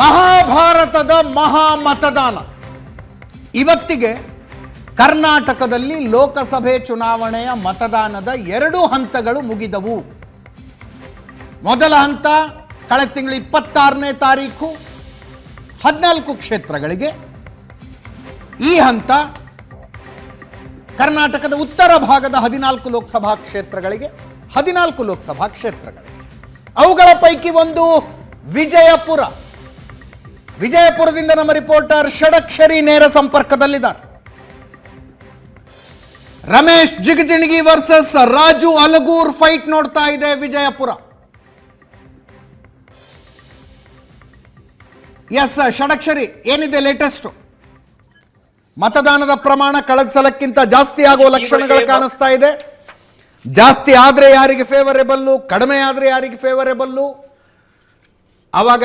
ಮಹಾಭಾರತದ ಮಹಾ ಮತದಾನ ಇವತ್ತಿಗೆ ಕರ್ನಾಟಕದಲ್ಲಿ ಲೋಕಸಭೆ ಚುನಾವಣೆಯ ಮತದಾನದ ಎರಡು ಹಂತಗಳು ಮುಗಿದವು. ಮೊದಲ ಹಂತ ಕಳೆದ ತಿಂಗಳು ಇಪ್ಪತ್ತಾರನೇ ತಾರೀಕು ಹದಿನಾಲ್ಕು ಕ್ಷೇತ್ರಗಳಿಗೆ. ಈ ಹಂತ ಕರ್ನಾಟಕದ ಉತ್ತರ ಭಾಗದ ಹದಿನಾಲ್ಕು ಲೋಕಸಭಾ ಕ್ಷೇತ್ರಗಳಿಗೆ, ಹದಿನಾಲ್ಕು ಲೋಕಸಭಾ ಕ್ಷೇತ್ರಗಳಿಗೆ. ಅವುಗಳ ಪೈಕಿ ಒಂದು ವಿಜಯಪುರ. ವಿಜಯಪುರದಿಂದ ನಮ್ಮ ರಿಪೋರ್ಟರ್ ಷಡಕ್ಷರಿ ನೇರ ಸಂಪರ್ಕದಲ್ಲಿದ್ದಾರೆ. ರಮೇಶ್ ಜಿಗಜಿಣಗಿ ವರ್ಸಸ್ ರಾಜು ಅಲಗೂರ್ ಫೈಟ್ ನೋಡ್ತಾ ಇದೆ ವಿಜಯಪುರ. ಎಸ್ ಷಡಕ್ಷರಿ ಏನಿದೆ ಲೇಟೆಸ್ಟ್ ಮತದಾನದ ಪ್ರಮಾಣ ಕಳೆದ ಸಲಕ್ಕಿಂತ ಜಾಸ್ತಿ ಆಗುವ ಲಕ್ಷಣಗಳು ಕಾಣಿಸ್ತಾ ಇದೆ. ಜಾಸ್ತಿ ಆದ್ರೆ ಯಾರಿಗೆ ಫೇವರೇಬಲ್ಲು ಕಡಿಮೆ ಆದರೆ ಯಾರಿಗೆ ಫೇವರೇಬಲ್ಲು ಅವಾಗ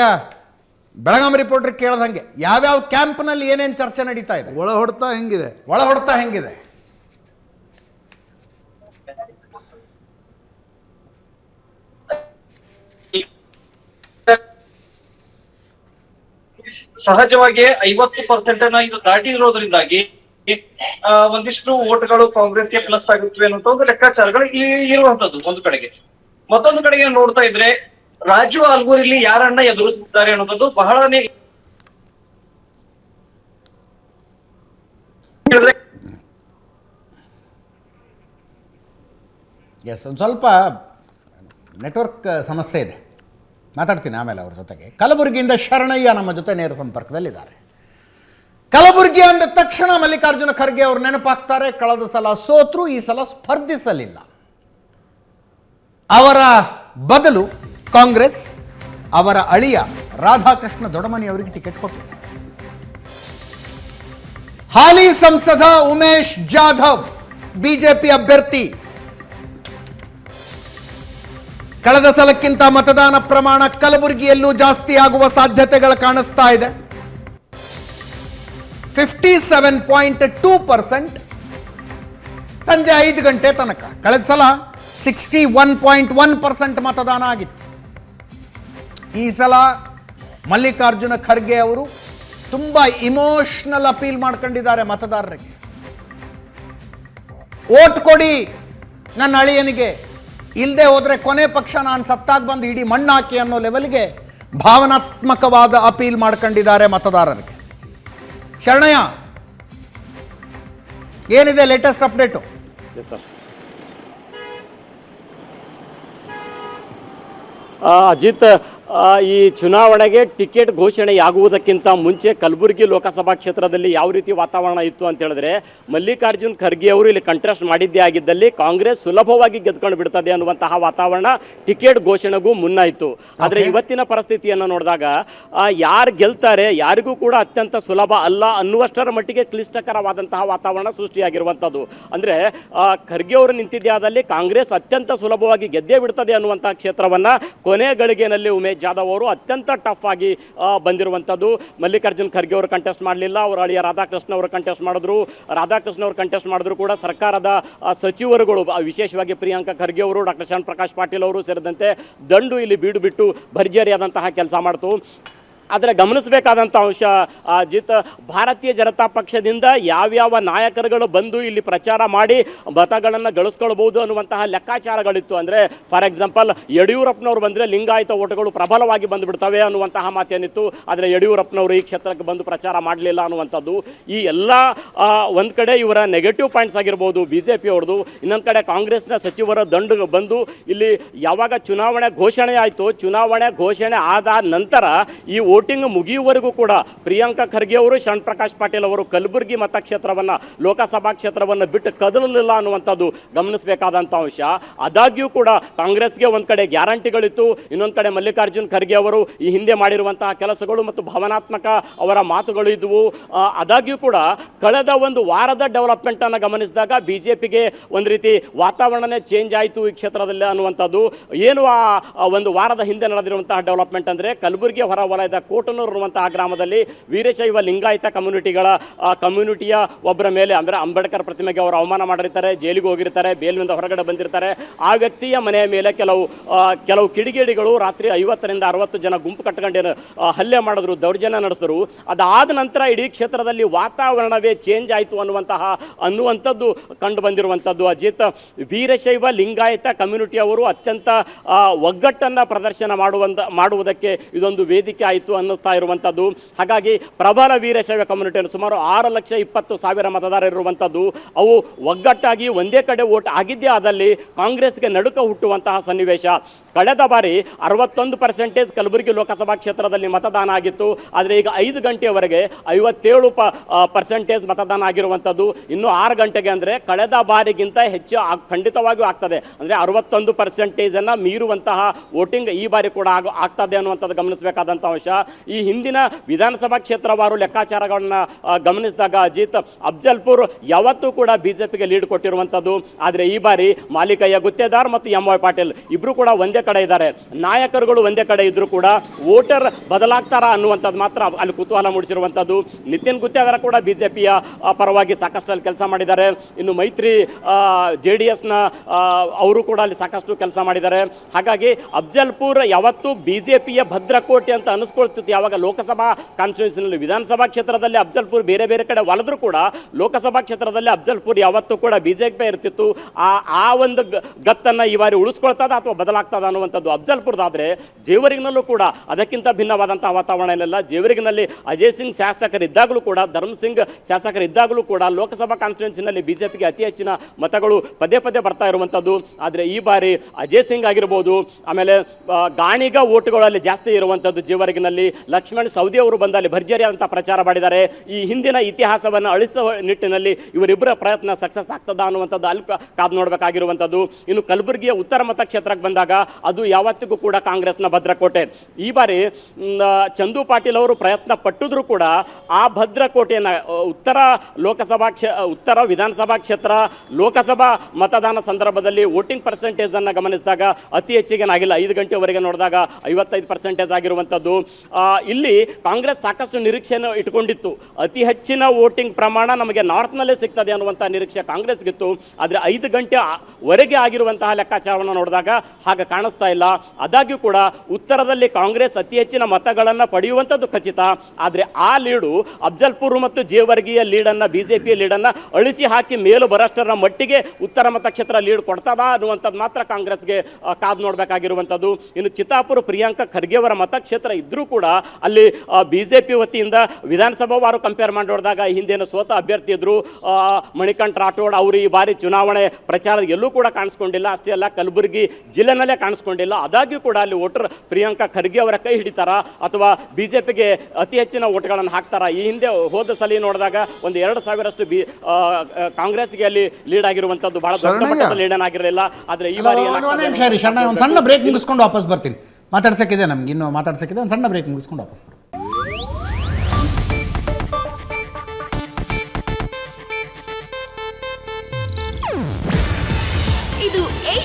ಬೆಳಗಾಂ ರಿಪೋರ್ಟರ್ ಕೇಳ್ದಂಗೆ ಯಾವ್ಯಾವ ಕ್ಯಾಂಪ್ನಲ್ಲಿ ಏನೇನು ಚರ್ಚೆ ನಡೀತಾ ಇದೆ? ಒಳ ಹೊಡ್ತಾ ಹೆಂಗಿದೆ? ಒಳ ಹೊಡ್ತಾ ಹೆಂಗಿದೆ? ಸಹಜವಾಗಿ ಐವತ್ತು ಪರ್ಸೆಂಟ್ ಅನ್ನ ಇದು ದಾಟಿರೋದ್ರಿಂದಾಗಿ ಇರೋದ್ರಿಂದಾಗಿ ಒಂದಿಷ್ಟು ಓಟ್ಗಳು ಕಾಂಗ್ರೆಸ್ಗೆ ಪ್ಲಸ್ ಆಗುತ್ತವೆ ಅನ್ನೋ ಒಂದು ಲೆಕ್ಕಾಚಾರಗಳು ಈ- ಇರುವಂತದ್ದು ಒಂದು ಕಡೆಗೆ. ಮತ್ತೊಂದು ಕಡೆಗೆ ನೋಡ್ತಾ ಇದ್ರೆ ರಾಜು ಅಲ್ಗೂರಿಲಿ ಯಾರನ್ನ ಎದುರಿಸುತ್ತಾರೆ ಅನ್ನೋದು ಬಹಳನೇ ಎಸ್ ಒಂದು ಸ್ವಲ್ಪ ನೆಟ್ವರ್ಕ್ ಸಮಸ್ಯೆ ಇದೆ. ಮಾತಾಡ್ತೀನಿ ಆಮೇಲೆ ಅವ್ರ ಜೊತೆಗೆ. ಕಲಬುರಗಿಯಿಂದ ಶರಣಯ್ಯ ನಮ್ಮ ಜೊತೆ ನೇರ ಸಂಪರ್ಕದಲ್ಲಿದ್ದಾರೆ. ಕಲಬುರಗಿ ಅಂದ ತಕ್ಷಣ ಮಲ್ಲಿಕಾರ್ಜುನ ಖರ್ಗೆ ಅವರು ನೆನಪಾಗ್ತಾರೆ, ಕಳೆದ ಸಲ ಸೋತ್ರು, ಈ ಸಲ ಸ್ಪರ್ಧಿಸಲಿಲ್ಲ. ಅವರ ಬದಲು ಕಾಂಗ್ರೆಸ್ ಅವರ ಅಳಿಯ ರಾಧಾಕೃಷ್ಣ ದೊಡಮನಿ ಅವರಿಗೆ ಟಿಕೆಟ್ ಕೊಟ್ಟಿದೆ ಹಾಲಿ ಸಂಸದ ಉಮೇಶ್ ಜಾಧವ್, ಬಿಜೆಪಿ ಅಭ್ಯರ್ಥಿ. ಕಳೆದ ಸಲಕ್ಕಿಂತ ಮತದಾನ ಪ್ರಮಾಣ ಕಲಬುರಗಿಯಲ್ಲೂ ಜಾಸ್ತಿ ಆಗುವ ಸಾಧ್ಯತೆಗಳು ಕಾಣಿಸ್ತಾ ಇದೆ. Fifty seven point two percent ಸಂಜೆ ಐದು ಗಂಟೆ ತನಕ. ಕಳೆದ ಸಲ sixty one point one percent ಮತದಾನ ಆಗಿತ್ತು. ಈ ಸಲ ಮಲ್ಲಿಕಾರ್ಜುನ ಖರ್ಗೆ ಅವರು ತುಂಬ ಇಮೋಷನಲ್ ಅಪೀಲ್ ಮಾಡ್ಕೊಂಡಿದ್ದಾರೆ ಮತದಾರರಿಗೆ. ಓಟ್ ಕೊಡಿ ನನ್ನ ಅಳಿಯನಿಗೆ. ಇಲ್ಲದೆ ಹೋದರೆ ಕೊನೆ ಪಕ್ಷ ನಾನು ಸತ್ತಾಗ ಬಂದು ಇಡೀ ಮಣ್ಣಾಕಿ ಅನ್ನೋ ಲೆವೆಲ್ಗೆ ಭಾವನಾತ್ಮಕವಾದ ಅಪೀಲ್ ಮಾಡ್ಕೊಂಡಿದ್ದಾರೆ ಮತದಾರರಿಗೆ. ಶರಣಯ್ಯ, ಏನಿದೆ ಲೇಟೆಸ್ಟ್ ಅಪ್ಡೇಟು ಅಜಿತ್ ಈ ಚುನಾವಣೆಗೆ ಟಿಕೆಟ್ ಘೋಷಣೆಯಾಗುವುದಕ್ಕಿಂತ ಮುಂಚೆ ಕಲಬುರಗಿ ಲೋಕಸಭಾ ಕ್ಷೇತ್ರದಲ್ಲಿ ಯಾವ ರೀತಿ ವಾತಾವರಣ ಇತ್ತು ಅಂತ ಹೇಳಿದ್ರೆ ಮಲ್ಲಿಕಾರ್ಜುನ್ ಖರ್ಗೆ ಅವರು ಇಲ್ಲಿ ಕಂಟ್ರೆಸ್ಟ್ ಮಾಡಿದ್ದೇ ಆಗಿದ್ದಲ್ಲಿ ಕಾಂಗ್ರೆಸ್ ಸುಲಭವಾಗಿ ಗೆದ್ಕೊಂಡು ಬಿಡ್ತದೆ ಅನ್ನುವಂತಹ ವಾತಾವರಣ ಟಿಕೆಟ್ ಘೋಷಣೆಗೂ ಮುನ್ನ ಇತ್ತು. ಆದರೆ ಇವತ್ತಿನ ಪರಿಸ್ಥಿತಿಯನ್ನು ನೋಡಿದಾಗ ಯಾರು ಗೆಲ್ತಾರೆ ಯಾರಿಗೂ ಕೂಡ ಅತ್ಯಂತ ಸುಲಭ ಅಲ್ಲ ಅನ್ನುವಷ್ಟರ ಮಟ್ಟಿಗೆ ಕ್ಲಿಷ್ಟಕರವಾದಂತಹ ವಾತಾವರಣ ಸೃಷ್ಟಿಯಾಗಿರುವಂಥದ್ದು ಅಂದರೆ ಖರ್ಗೆ ಅವರು ನಿಂತಿದ್ದೇ ಆದಲ್ಲಿ ಕಾಂಗ್ರೆಸ್ ಅತ್ಯಂತ ಸುಲಭವಾಗಿ ಗೆದ್ದೇ ಬಿಡ್ತದೆ ಅನ್ನುವಂಥ ಕ್ಷೇತ್ರವನ್ನು ಕೊನೆ ಗಳಿಗೆನಲ್ಲಿ ಉಮೇಶ್ ಜಾಧವ್ ಅವರು ಅತ್ಯಂತ ಟಫ್ ಆಗಿ ಬಂದಿರುವಂಥದ್ದು. ಮಲ್ಲಿಕಾರ್ಜುನ್ ಖರ್ಗೆ ಅವರು ಕಂಟೆಸ್ಟ್ ಮಾಡಲಿಲ್ಲ, ಅವರ ಅಳಿಯ ರಾಧಾಕೃಷ್ಣ ಅವರು ಕಂಟೆಸ್ಟ್ ಮಾಡಿದ್ರು. ರಾಧಾಕೃಷ್ಣ ಅವರು ಕಂಟೆಸ್ಟ್ ಮಾಡಿದ್ರು ಕೂಡ ಸರ್ಕಾರದ ಸಚಿವರುಗಳು ವಿಶೇಷವಾಗಿ ಪ್ರಿಯಾಂಕಾ ಖರ್ಗೆ ಅವರು, ಡಾಕ್ಟರ್ ಶ್ಯಾಮ್ ಪ್ರಕಾಶ್ ಪಾಟೀಲ್ ಅವರು ಸೇರಿದಂತೆ ದಂಡು ಇಲ್ಲಿ ಬೀಡು ಬಿಟ್ಟು ಭರ್ಜರಿಯಾದಂತಹ ಕೆಲಸ ಮಾಡ್ತು. ಆದರೆ ಗಮನಿಸಬೇಕಾದಂಥ ಅಂಶ ಜಿತ್, ಭಾರತೀಯ ಜನತಾ ಪಕ್ಷದಿಂದ ಯಾವ್ಯಾವ ನಾಯಕರುಗಳು ಬಂದು ಇಲ್ಲಿ ಪ್ರಚಾರ ಮಾಡಿ ಮತಗಳನ್ನು ಗಳಿಸ್ಕೊಳ್ಬೋದು ಅನ್ನುವಂತಹ ಲೆಕ್ಕಾಚಾರಗಳಿತ್ತು. ಅಂದರೆ, ಫಾರ್ ಎಕ್ಸಾಂಪಲ್, ಯಡಿಯೂರಪ್ಪನವ್ರು ಬಂದರೆ ಲಿಂಗಾಯತ ಓಟಗಳು ಪ್ರಬಲವಾಗಿ ಬಂದುಬಿಡ್ತವೆ ಅನ್ನುವಂತಹ ಮಾತೇನಿತ್ತು. ಆದರೆ ಯಡಿಯೂರಪ್ಪನವರು ಈ ಕ್ಷೇತ್ರಕ್ಕೆ ಬಂದು ಪ್ರಚಾರ ಮಾಡಲಿಲ್ಲ ಅನ್ನುವಂಥದ್ದು. ಈ ಎಲ್ಲ ಒಂದು ಕಡೆ ಇವರ ನೆಗೆಟಿವ್ ಪಾಯಿಂಟ್ಸ್ ಆಗಿರ್ಬೋದು ಬಿ ಜೆ ಪಿ ಅವ್ರದ್ದು ಇನ್ನೊಂದು ಕಡೆ ಕಾಂಗ್ರೆಸ್ನ ಸಚಿವರ ದಂಡು ಬಂದು ಇಲ್ಲಿ ಯಾವಾಗ ಚುನಾವಣೆ ಘೋಷಣೆ ಆಯಿತು, ಚುನಾವಣೆ ಘೋಷಣೆ ಆದ ನಂತರ ಈ ವೋಟಿಂಗ್ ಮುಗಿಯುವವರೆಗೂ ಕೂಡ ಪ್ರಿಯಾಂಕಾ ಖರ್ಗೆ ಅವರು, ಶರಣ್ ಪ್ರಕಾಶ್ ಪಾಟೀಲ್ ಅವರು ಕಲಬುರಗಿ ಮತಕ್ಷೇತ್ರವನ್ನು, ಲೋಕಸಭಾ ಕ್ಷೇತ್ರವನ್ನು ಬಿಟ್ಟು ಕದಲಲಿಲ್ಲ ಅನ್ನುವಂಥದ್ದು ಗಮನಿಸಬೇಕಾದಂಥ ಅಂಶ. ಆದಾಗ್ಯೂ ಕೂಡ ಕಾಂಗ್ರೆಸ್ಗೆ ಒಂದು ಕಡೆ ಗ್ಯಾರಂಟಿಗಳಿತ್ತು, ಇನ್ನೊಂದು ಕಡೆ ಮಲ್ಲಿಕಾರ್ಜುನ್ ಖರ್ಗೆ ಅವರು ಈ ಹಿಂದೆ ಮಾಡಿರುವಂತಹ ಕೆಲಸಗಳು ಮತ್ತು ಭಾವನಾತ್ಮಕ ಅವರ ಮಾತುಗಳು ಇದ್ದವು ಆದಾಗ್ಯೂ ಕೂಡ ಕಳೆದ ಒಂದು ವಾರದ ಡೆವಲಪ್ಮೆಂಟನ್ನು ಗಮನಿಸಿದಾಗ ಬಿ ಜೆ ಪಿಗೆ ಒಂದು ರೀತಿ ವಾತಾವರಣನೇ ಚೇಂಜ್ ಆಯಿತು ಈ ಕ್ಷೇತ್ರದಲ್ಲಿ ಅನ್ನುವಂಥದ್ದು. ಏನು ಆ, ಒಂದು ವಾರದ ಹಿಂದೆ ನಡೆದಿರುವಂತಹ ಡೆವಲಪ್ಮೆಂಟ್ ಅಂದರೆ ಕಲಬುರಗಿ ಹೊರ ವಲಯದ ಕೋಟನೂರು ಅನ್ನುವಂತಹ ಗ್ರಾಮದಲ್ಲಿ ವೀರಶೈವ ಲಿಂಗಾಯತ ಕಮ್ಯುನಿಟಿಗಳ ಕಮ್ಯುನಿಟಿಯ ಒಬ್ಬರ ಮೇಲೆ, ಅಂದರೆ ಅಂಬೇಡ್ಕರ್ ಪ್ರತಿಮೆಗೆ ಅವರು ಅವಮಾನ ಮಾಡಿರ್ತಾರೆ, ಜೈಲಿಗೆ ಹೋಗಿರ್ತಾರೆ, ಬೇಲಿನಿಂದ ಹೊರಗಡೆ ಬಂದಿರ್ತಾರೆ. ಆ ವ್ಯಕ್ತಿಯ ಮನೆಯ ಮೇಲೆ ಕೆಲವು ಕೆಲವು ಕಿಡಿಗೇಡಿಗಳು ರಾತ್ರಿ ಐವತ್ತರಿಂದ ಅರವತ್ತು ಜನ ಗುಂಪು ಕಟ್ಕೊಂಡು ಹಲ್ಲೆ ಮಾಡಿದ್ರು, ದೌರ್ಜನ್ಯ ನಡೆಸಿದ್ರು. ಅದಾದ ನಂತರ ಇಡೀ ಕ್ಷೇತ್ರದಲ್ಲಿ ವಾತಾವರಣವೇ ಚೇಂಜ್ ಆಯಿತು ಅನ್ನುವಂತಹ, ಅನ್ನುವಂಥದ್ದು ಕಂಡು ಬಂದಿರುವಂಥದ್ದು. ಅಜಿತ್, ವೀರಶೈವ ಲಿಂಗಾಯತ ಕಮ್ಯುನಿಟಿಯವರು ಅತ್ಯಂತ ಒಗ್ಗಟ್ಟನ್ನು ಪ್ರದರ್ಶನ ಮಾಡುವಂತ, ಮಾಡುವುದಕ್ಕೆ ಇದೊಂದು ವೇದಿಕೆ ಆಯಿತು. ಅನ್ನಿಸ್ತಾ ಇರುವಂಥದ್ದು. ಹಾಗಾಗಿ ಪ್ರಬಲ ವೀರಶೈವ ಕಮ್ಯುನಿಟಿಯನ್ನು ಸುಮಾರು ಆರು ಲಕ್ಷ ಇಪ್ಪತ್ತು ಸಾವಿರ ಮತದಾರರಿರುವಂಥದ್ದು ಅವು ಒಗ್ಗಟ್ಟಾಗಿ ಒಂದೇ ಕಡೆ ಓಟ್ ಆಗಿದ್ದೇ ಆದಲ್ಲಿ ಕಾಂಗ್ರೆಸ್ಗೆ ನಡುಕ ಹುಟ್ಟುವಂತಹ ಸನ್ನಿವೇಶ. ಕಳೆದ ಬಾರಿ ಅರವತ್ತೊಂದು ಪರ್ಸೆಂಟೇಜ್ ಕಲಬುರಗಿ ಲೋಕಸಭಾ ಕ್ಷೇತ್ರದಲ್ಲಿ ಮತದಾನ ಆಗಿತ್ತು. ಆದರೆ ಈಗ ಐದು ಗಂಟೆಯವರೆಗೆ ಐವತ್ತೇಳು ಪ ಪರ್ಸೆಂಟೇಜ್ ಮತದಾನ ಆಗಿರುವಂಥದ್ದು. ಇನ್ನು ಆರು ಗಂಟೆಗೆ ಅಂದರೆ ಕಳೆದ ಬಾರಿಗಿಂತ ಹೆಚ್ಚು ಖಂಡಿತವಾಗಿಯೂ ಆಗ್ತದೆ. ಅಂದರೆ ಅರವತ್ತೊಂದು ಪರ್ಸೆಂಟೇಜನ್ನು ಮೀರುವಂತಹ ವೋಟಿಂಗ್ ಈ ಬಾರಿ ಕೂಡ ಆಗ, ಆಗ್ತದೆ ಅನ್ನುವಂಥದ್ದು ಗಮನಿಸಬೇಕಾದಂಥ ಅಂಶ. ಈ ಹಿಂದಿನ ವಿಧಾನಸಭಾ ಕ್ಷೇತ್ರವಾರು ಲೆಕ್ಕಾಚಾರಗಳನ್ನು ಗಮನಿಸಿದಾಗ ಅಜಿತ್, ಅಫ್ಜಲ್ಪುರ್ ಯಾವತ್ತೂ ಕೂಡ ಬಿಜೆಪಿಗೆ ಲೀಡ್ ಕೊಟ್ಟಿರುವಂಥದ್ದು. ಆದರೆ ಈ ಬಾರಿ ಮಾಲಿಕಯ್ಯ ಗುತ್ತೇದಾರ್ ಮತ್ತು ಎಂ ವೈ ಪಾಟೀಲ್ ಇಬ್ಬರು ಕೂಡ ಒಂದೇ ಕಡೆ ಇದ್ದಾರೆ. ನಾಯಕರುಗಳು ಒಂದೇ ಕಡೆ ಇದ್ದರೂ ಕೂಡ ವೋಟರ್ ಬದಲಾಗ್ತಾರಾ ಅನ್ನುವಂಥದ್ದು ಮಾತ್ರ ಅಲ್ಲಿ ಕುತೂಹಲ ಮೂಡಿಸಿರುವಂಥದ್ದು. ನಿತಿನ್ ಗುತ್ತೇದಾರ ಕೂಡ ಬಿ ಜೆ ಪಿಯ ಪರವಾಗಿ ಸಾಕಷ್ಟು ಅಲ್ಲಿ ಕೆಲಸ ಮಾಡಿದ್ದಾರೆ. ಇನ್ನು ಮೈತ್ರಿ ಜೆ ಡಿ ಎಸ್ನ ಅವರು ಕೂಡ ಅಲ್ಲಿ ಸಾಕಷ್ಟು ಕೆಲಸ ಮಾಡಿದ್ದಾರೆ. ಹಾಗಾಗಿ ಅಫ್ಜಲ್ಪುರ್ ಯಾವತ್ತೂ ಬಿಜೆಪಿಯ ಭದ್ರಕೋಟೆ ಅಂತ ಅನಿಸ್ಕೊಳ್ತಿತ್ತು. ಯಾವಾಗ ಲೋಕಸಭಾ ಕಾನ್ಸ್ಟಿಟ್ಯೂನ್ಸಿನಲ್ಲಿ ವಿಧಾನಸಭಾ ಕ್ಷೇತ್ರದಲ್ಲಿ ಅಫ್ಜಲ್ಪುರ್ ಬೇರೆ ಬೇರೆ ಕಡೆ ಒಲೆದರೂ ಕೂಡ ಲೋಕಸಭಾ ಕ್ಷೇತ್ರದಲ್ಲಿ ಅಫ್ಜಲ್ಪುರ್ ಯಾವತ್ತೂ ಕೂಡ ಬಿ ಜೆ ಪಿ ಇರ್ತಿತ್ತು. ಆ ಆ ಒಂದು ಗತ್ತನ್ನ ಈ ಬಾರಿ ಉಳಿಸ್ಕೊಳ್ತದ ಅಥವಾ ಬದಲಾಗ್ತದ ಅನ್ನುವಂಥದ್ದು ಅಫ್ಜಲ್ಪುರದಾದ್ರೆ ಜೇವರಿಗಿನಲ್ಲೂ ಕೂಡ ಅದಕ್ಕಿಂತ ಭಿನ್ನವಾದಂಥ ವಾತಾವರಣ ಇಲ್ಲ ಜೇವರಿಗಿನಲ್ಲಿ ಅಜಯ್ ಸಿಂಗ್ ಶಾಸಕರಿದ್ದಾಗಲೂ ಕೂಡ, ಧರ್ಮ ಸಿಂಗ್ ಶಾಸಕರಿದ್ದಾಗಲೂ ಕೂಡ, ಲೋಕಸಭಾ ಕಾನ್ಸ್ಟಿಟ್ಯೂನ್ಸಿನಲ್ಲಿ ಬಿಜೆಪಿಗೆ ಅತಿ ಹೆಚ್ಚಿನ ಮತಗಳು ಪದೇ ಪದೇ ಬರ್ತಾ ಇರುವಂಥದ್ದು. ಆದರೆ ಈ ಬಾರಿ ಅಜಯ್ ಸಿಂಗ್ ಆಗಿರ್ಬೋದು, ಆಮೇಲೆ ಗಾಣಿಗ ಓಟುಗಳಲ್ಲಿ ಜಾಸ್ತಿ ಇರುವಂಥದ್ದು ಜೇವರಿಗಿನಲ್ಲಿ. ಲಕ್ಷ್ಮಣ್ ಸೌದಿ ಅವರು ಬಂದಲ್ಲಿ ಭರ್ಜರಿ ಅಂತ ಪ್ರಚಾರ ಮಾಡಿದ್ದಾರೆ. ಈ ಹಿಂದಿನ ಇತಿಹಾಸವನ್ನು ಅಳಿಸುವ ನಿಟ್ಟಿನಲ್ಲಿ ಇವರಿಬ್ಬರ ಪ್ರಯತ್ನ ಸಕ್ಸಸ್ ಆಗ್ತದ ಅನ್ನುವಂಥದ್ದು ಅಲ್ಲಿ ಕ- ಕಾದು ನೋಡಬೇಕಾಗಿರುವಂಥದ್ದು. ಇನ್ನು ಕಲಬುರಗಿಯ ಉತ್ತರ ಮತಕ್ಷೇತ್ರಕ್ಕೆ ಬಂದಾಗ ಅದು ಯಾವತ್ತಿಗೂ ಕೂಡ ಕಾಂಗ್ರೆಸ್ನ ಭದ್ರಕೋಟೆ. ಈ ಬಾರಿ ಚಂದು ಪಾಟೀಲ್ ಅವರು ಪ್ರಯತ್ನ ಪಟ್ಟಿದ್ರು ಕೂಡ ಆ ಭದ್ರಕೋಟೆಯನ್ನು ಉತ್ತರ ಲೋಕಸಭಾ ಕ್ಷೇ ಉತ್ತರ ವಿಧಾನಸಭಾ ಕ್ಷೇತ್ರ, ಲೋಕಸಭಾ ಮತದಾನ ಸಂದರ್ಭದಲ್ಲಿ ವೋಟಿಂಗ್ ಪರ್ಸೆಂಟೇಜನ್ನು ಗಮನಿಸಿದಾಗ ಅತಿ ಹೆಚ್ಚಿಗೆನಾಗಿಲ್ಲ ಐದು ಗಂಟೆವರೆಗೆ ನೋಡಿದಾಗ ಐವತ್ತೈದು ಪರ್ಸೆಂಟೇಜ್ ಆಗಿರುವಂಥದ್ದು. ಇಲ್ಲಿ ಕಾಂಗ್ರೆಸ್ ಸಾಕಷ್ಟು ನಿರೀಕ್ಷೆಯನ್ನು ಇಟ್ಕೊಂಡಿತ್ತು ಅತಿ ಹೆಚ್ಚಿನ ವೋಟಿಂಗ್ ಪ್ರಮಾಣ ನಮಗೆ ನಾರ್ತ್ನಲ್ಲೇ ಸಿಗ್ತದೆ ಅನ್ನುವಂಥ ನಿರೀಕ್ಷೆ ಕಾಂಗ್ರೆಸ್ಗಿತ್ತು. ಆದರೆ ಐದು ಗಂಟೆ ವರೆಗೆ ಆಗಿರುವಂತಹ ಲೆಕ್ಕಾಚಾರವನ್ನು ನೋಡಿದಾಗ ಹಾಗೆ ಕಾಣಿಸ್ತಾ ಇಲ್ಲ. ಆದಾಗ್ಯೂ ಕೂಡ ಉತ್ತರದಲ್ಲಿ ಕಾಂಗ್ರೆಸ್ ಅತಿ ಹೆಚ್ಚಿನ ಮತಗಳನ್ನು ಪಡೆಯುವಂಥದ್ದು ಖಚಿತ. ಆದರೆ ಆ ಲೀಡು ಅಫ್ಜಲ್ಪುರ್ ಮತ್ತು ಜೇವರ್ಗಿಯ ಲೀಡನ್ನು ಬಿ ಜೆ ಪಿಯ ಲೀಡನ್ನು ಅಳಿಸಿ ಹಾಕಿ ಮೇಲು ಬರಷ್ಟರ ಮಟ್ಟಿಗೆ ಉತ್ತರ ಮತಕ್ಷೇತ್ರ ಲೀಡ್ ಕೊಡ್ತದ ಅನ್ನುವಂಥದ್ದು ಮಾತ್ರ ಕಾಂಗ್ರೆಸ್ಗೆ ಕಾದು ನೋಡಬೇಕಾಗಿರುವಂಥದ್ದು. ಇನ್ನು ಚಿತ್ತಾಪುರ ಪ್ರಿಯಾಂಕಾ ಖರ್ಗೆ ಅವರ ಮತಕ್ಷೇತ್ರ ಇದ್ದರೂ ಕೂಡ ಅಲ್ಲಿ ಬಿ ಜೆ ಪಿ ವತಿಯಿಂದ ವಿಧಾನಸಭಾ ವಾರು ಕಂಪೇರ್ ಮಾಡಿ ನೋಡಿದಾಗ ಹಿಂದೇನು ಸೋತ ಅಭ್ಯರ್ಥಿ ಇದ್ರು. ಆ, ಮಣಿಕಂಠ್ ರಾಠೋಡ್ ಅವರು ಈ ಬಾರಿ ಚುನಾವಣೆ ಪ್ರಚಾರ ಎಲ್ಲೂ ಕೂಡ ಕಾಣಿಸ್ಕೊಂಡಿಲ್ಲ. ಅಷ್ಟೇ ಅಲ್ಲ ಕಲಬುರಗಿ ಜಿಲ್ಲೆನಲ್ಲೇ ಕಾಣಿಸ್ಕೊಂಡಿಲ್ಲ ಆದಾಗ್ಯೂ ಕೂಡ ಅಲ್ಲಿ ವೋಟರ್ ಪ್ರಿಯಾಂಕಾ ಖರ್ಗೆ ಅವರ ಕೈ ಹಿಡಿತಾರ? ಅಥವಾ ಬಿ ಜೆ ಪಿಗೆ ಅತಿ ಹೆಚ್ಚಿನ ಓಟ್ಗಳನ್ನು ಹಾಕ್ತಾರ? ಈ ಹಿಂದೆ ಹೋದ ಸಲ ನೋಡಿದಾಗ ಒಂದು ಎರಡು ಸಾವಿರಷ್ಟು ಬಿ ಕಾಂಗ್ರೆಸ್ಗೆ ಅಲ್ಲಿ ಲೀಡ್ ಆಗಿರುವಂತದ್ದು ಬಹಳ ದೊಡ್ಡ ಮಟ್ಟದಲ್ಲಿ ಆಗಿರಲಿಲ್ಲ. ಆದರೆ ಈ ಬಾರಿ ಒಂದು ಸಣ್ಣ ಬ್ರೇಕ್ ಮುಗಿಸ್ಕೊಂಡು ವಾಪಸ್ ಬರ್ತೀನಿ. ಮಾತಾಡ್ಸಕ್ಕಿದೆ ನಮ್ಗೆ ಇನ್ನು ಮಾತಾಡ್ಸಕ್ಕಿದೆ ಒಂದು ಸಣ್ಣ ಬ್ರೇಕ್ ಮುಗಿಸ್ಕೊಂಡು ವಾಪಸ್ ಬರ್ತೀನಿ.